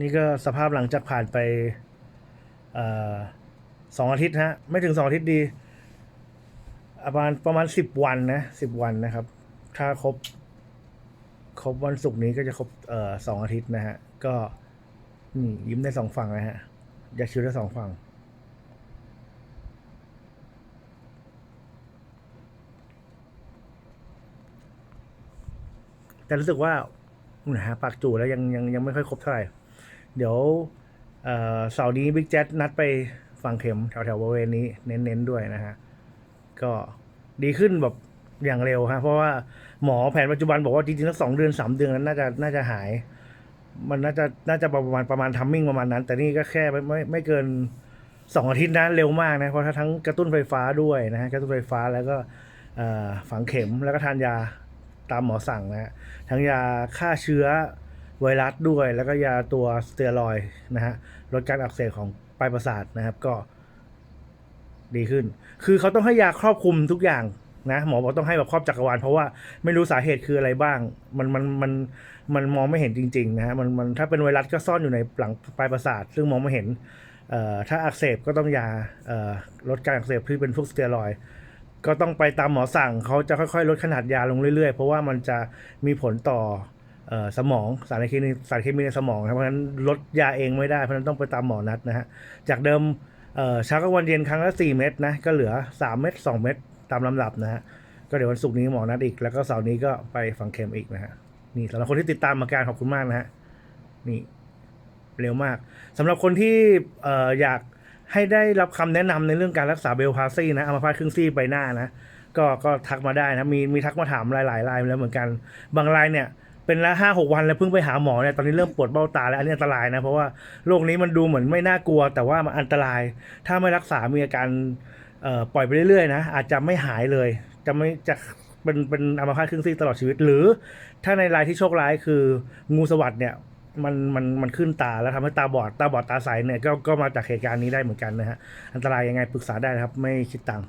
นี่ก็สภาพหลังจากผ่านไปอสองอาทิตย์ฮะ ไม่ถึงสองอาทิตย์ดี ประมาณประมาณสิบวันนะสิบวันนะครับ ถ้าครบ ครบวันศุกร์นี้ก็จะครบเอสองอาทิตย์นะฮะ ก็นี่ยิ้มได้สองฝั่งนะฮะ อยากชิวได้สองฝั่งแต่รู้สึกว่านะฮะปากจูแล้วยังยังยังไม่ค่อยครบเท่าไหร่ เดี๋ยวเสาร์นี้บิ๊กแจ๊ดนัดไปฝังเข็มแถวแถวๆบริเวณนี้เน้นๆด้วยนะฮะ ก็ดีขึ้นแบบอย่างเร็วฮะเพราะว่าหมอแผนปัจจุบันบอกว่าจริงๆแล้วสองเดือนสามเดือนนั้นน่าจะน่าจะหาย มันน่าจะน่าจะประมาณประมาณทัมมิ่งประมาณนั้น แต่นี่ก็แค่ไม่ไม่ไม่เกินสองอาทิตย์นะเร็วมากนะเพราะถ้าทั้งกระตุ้นไฟฟ้าด้วยนะฮะกระตุ้นไฟฟ้าแล้วก็ฝังเข็มแล้วก็ทานยาตามหมอสั่งนะฮะทั้งยาฆ่าเชื้อ ไวรัสด้วย แล้วก็ยาตัวสเตียรอยนะฮะลดการอักเสบของปลายประสาทนะครับก็ ดีขึ้น คือเขาต้องให้ยาครอบคลุมทุกอย่างนะหมอบอกต้องให้แบบครอบจักรวาลเพราะว่าไม่รู้สาเหตุคืออะไรบ้าง มันมันมันมันมองไม่เห็นจริงๆนะฮะมันมันถ้าเป็นไวรัสก็ซ่อนอยู่ในหลังปลายประสาท ซึ่งมองไม่เห็นเอ่อถ้าอักเสบก็ต้องยาเอ่อลดการอักเสบที่เป็นพวกสเตียรอยก็ต้องไปตามหมอสั่งเขาจะค่อยๆ ลดขนาดยาลงเรื่อยๆ เพราะว่ามันจะมีผลต่อ สมองสารเคมีสารเคมีในสมองนะครับเพราะฉะนั้นลดยาเองไม่ได้เพราะฉะนั้นต้องไปตามหมอนัดนะฮะจากเดิมเช้ากับวันเย็นครั้งละสี่เม็ดนะก็เหลือสามเม็ดสองเม็ดตามลำดับนะฮะก็เดี๋ยววันศุกร์นี้หมอนัดอีก แล้วก็เสาร์นี้ก็ไปฝังเข็มอีกนะฮะนี่สำหรับคนที่ติดตามอาการขอบคุณมากนะฮะนี่เร็วมากสำหรับคนที่ออยากให้ได้รับคำแนะนำในเรื่องการรักษาเบลพาซี่นะอัมาพาตครึ่งซี่ใบหน้านะก็ก็ทักมาได้นะมีมีทักมาถามหลายๆรายแล้วเหมือนกัน บางรายเนี่ย เป็นละห้าหกวันแล้วเพิ่งไปหาหมอเนี่ยตอนนี้เริ่มปวดเบ้าตาแล้วอันนี้อันตรายนะเพราะว่าโรคนี้มันดูเหมือนไม่น่ากลัว แต่ว่ามันอันตราย ถ้าไม่รักษามีอาการปล่อยไปเรื่อยๆนะอาจจะไม่หายเลย จะไม่จะเป็นเป็นอัมพาตครึ่งซีกตลอดชีวิต หรือ ถ้าในรายที่โชคร้ายคืองูสวัสด์เนี่ยมันมันมันขึ้นตาแล้วทำให้ตาบอดตาบอดตาใสเนี่ยก็ก็มาจากเหตุการณ์นี้ได้เหมือนกันนะฮะอันตรายยังไงปรึกษาได้นะครับไม่คิดตังค์